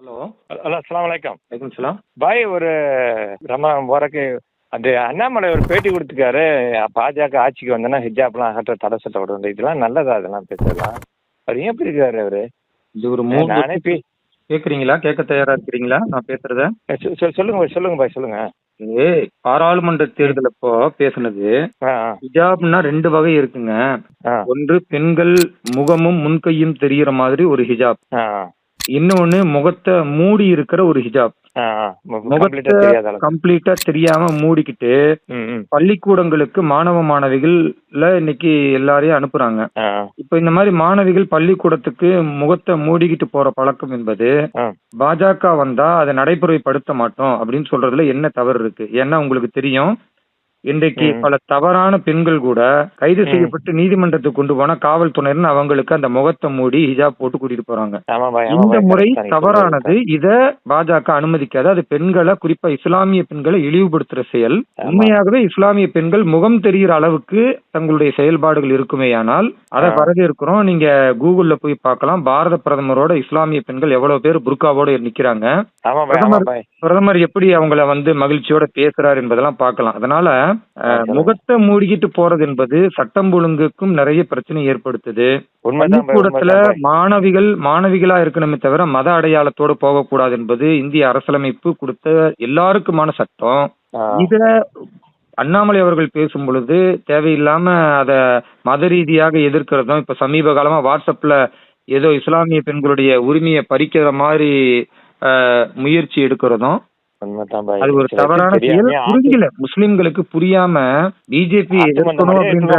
Hello. Hello அஸ்லாம் வலைக்கம் வலைக்கம் சலாம். பாய் ஒரு ரம போறக்கு அந்த அண்ணாமலை ஒரு பேட்டி கொடுத்துருக்காரு. பாஜக ஆட்சிக்கு வந்தோன்னா ஹிஜாப்லாம் அகற்ற தடை சட்டம் விடுறது இதெல்லாம் நல்லதா அதெல்லாம் பேசலாம் அவர் ஏன் இப்படி இருக்காரு அவரு? இது ஒரு மூணு நானே பே கேட்குறீங்களா கேட்க தயாரா இருக்கிறீங்களா? நான் பேசுறத? சொல்லுங்க பாய் சொல்லுங்க பாய் சொல்லுங்க. பாராளுமன்ற தேர்தல் அப்போ பேசுனது. ஹிஜாப்னா ரெண்டு வகை இருக்குங்க. ஒன்று பெண்கள் முகமும் முன்கையும் தெரியற மாதிரி ஒரு ஹிஜாப். இன்னொன்னு முகத்தை மூடி இருக்கிற ஒரு ஹிஜாப் முகத்தை கம்ப்ளீட்டா தெரியாம மூடிக்கிட்டு பள்ளிக்கூடங்களுக்கு மாணவ மாணவிகள்ல இன்னைக்கு எல்லாரையும் அனுப்புறாங்க. இப்ப இந்த மாதிரி மாணவிகள் பள்ளிக்கூடத்துக்கு முகத்தை மூடிக்கிட்டு போற பழக்கம் என்பது பாஜக வந்தா அதை நடைமுறைப்படுத்த மாட்டோம் அப்படின்னு சொல்றதுல என்ன தவறு இருக்கு? ஏன்னா உங்களுக்கு தெரியும் இன்றைக்கு. பல தவறான பெண்கள் கூட கைது செய்யப்பட்டு நீதிமன்றத்துக்கு கொண்டு போனா காவல்துறையினர் அவங்களுக்கு அந்த முகத்தை மூடி ஹிஜாப் போட்டு கூட்டிட்டு போறாங்க இந்த முறை தவறானது. இத பாஜக அனுமதிக்காது அது பெண்களை குறிப்பா இஸ்லாமிய பெண்களை இழிவுபடுத்துற செயல். உண்மையாகவே இஸ்லாமிய பெண்கள் முகம் தெரிகிற அளவுக்கு தங்களுடைய செயல்பாடுகள் இருக்குமேயானால் அதை ஆ. வரவேற்கிறோம் நீங்க கூகுள்ல போய் பார்க்கலாம் பாரத பிரதமரோட இஸ்லாமிய பெண்கள் எவ்வளவு பேர் புர்காவோட நிக்கிறாங்க பிரதமர் எப்படி அவங்கள வந்து மகிழ்ச்சியோட பேசுறாரு என்பதெல்லாம் பார்க்கலாம் அதனால. முகத்தை மூடிக்கிட்டு போறது என்பது சட்டம் ஒழுங்குக்கும் நிறைய பிரச்சனை ஏற்படுத்துது. பள்ளிக்கூடத்துல மாணவிகள் மாணவிகளா இருக்கணுமே தவிர மத அடையாளத்தோட போகக்கூடாது என்பது இந்திய அரசியலமைப்பு கொடுத்த எல்லாருக்குமான சட்டம். இத அண்ணாமலை அவர்கள் பேசும் பொழுது தேவையில்லாம அத மத ரீதியாக எதிர்க்கிறதும் இப்ப சமீப காலமா வாட்ஸ்அப்ல ஏதோ இஸ்லாமிய பெண்களுடைய உரிமையை பறிக்கிற மாதிரி முயற்சி எடுக்கிறதும் அது ஒரு சில தவறான செயல். புரியல முஸ்லிம்களுக்கு புரியாம பிஜேபி எதிர்க்கணும் அப்படின்ற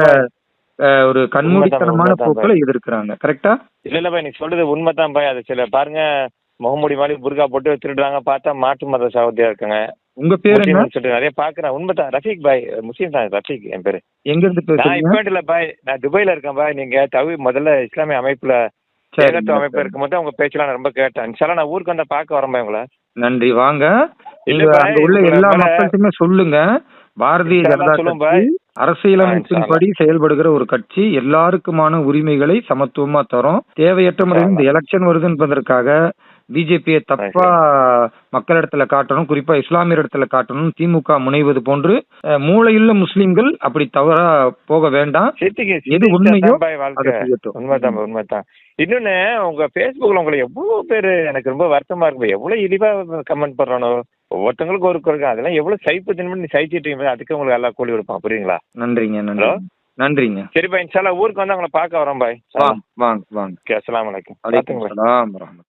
ஒரு கண்மூடித்தனமான போக்குல எதிர்க்கிறாங்க. கரெக்டா இல்ல இல்ல பாய் நீ சொல்றது உண்மைதான் பாய். அது சில பாருங்க முகமூடி மாதிரி புர்கா போட்டு திருடுறாங்க பார்த்தா மாற்று மத சகோதரியா இருக்காங்க. உங்க பேர் என்ன? சொல்லிட்டு நிறைய பாக்குறேன் உண்மைதான் ரஃபீக் பாய். முஸ்லீம் தான் ரஃபீக் என் பேரு. எங்க இருந்து நான் பேசுறீங்க இப்ப இல்ல பாய். நான் துபாயில இருக்கேன் பாய். நீங்க தவி முதல்ல இஸ்லாமிய அமைப்புல சரி, ஏகத்துவ அமைப்பு இருக்கும்போது உங்க பேச்செல்லாம் நான் ரொம்ப கேட்டேன். இன்ஷால்லா நான் ஊருக்கு வந்தா பார்க்க வரேன் பாய் உங்களை. நன்றி. வாங்க. அங்க உள்ள எல்லா மக்கள்கிட்டயுமே சொல்லுங்க. பாரதிய ஜனதா கட்சி பாய். அரசியலமைப்பின்படி செயல்படுகிற ஒரு கட்சி எல்லாருக்குமான உரிமைகளை சமத்துவமா தரும். தேவையற்ற முறையில் இந்த எலெக்ஷன் வருது என்பதற்காக பிஜேபியை தப்பா மக்களிடத்துல காட்டணும் குறிப்பா இஸ்லாமியர் இடத்துல காட்டணும் திமுக முனைவது போன்று மூளையுள்ள முஸ்லிம்கள் அப்படி தவறா போக வேண்டாம். எது உண்மையோ உண்மைதான் உண்மைதான். இன்னொன்னு உங்க Facebookல உங்களை எவ்வளவு பேரு எனக்கு ரொம்ப வருத்தமா இருக்கு. எவ்வளவு இழிவா கமெண்ட் பண்றானோ ஒவ்வொருத்தவங்களுக்கு ஒரு குறைக்கும் அதெல்லாம் எவ்வளவு சைப்பு தின்னு நீ சைச்சிட்டீங்க அதுக்கு உங்களுக்கு எல்லாம் கூலி கொடுப்பான் புரியுங்களா நன்றிங்க நன்றி ஹலோ? நன்றிங்க. சரி பாய் இன்ஷால்லா ஊருக்கு வந்து உங்களை பார்க்க வரோம் பாய். வாங்க வாங்க வாங்க. ஓகே அஸ்ஸலாமு அலைக்கும். அலைக்கும்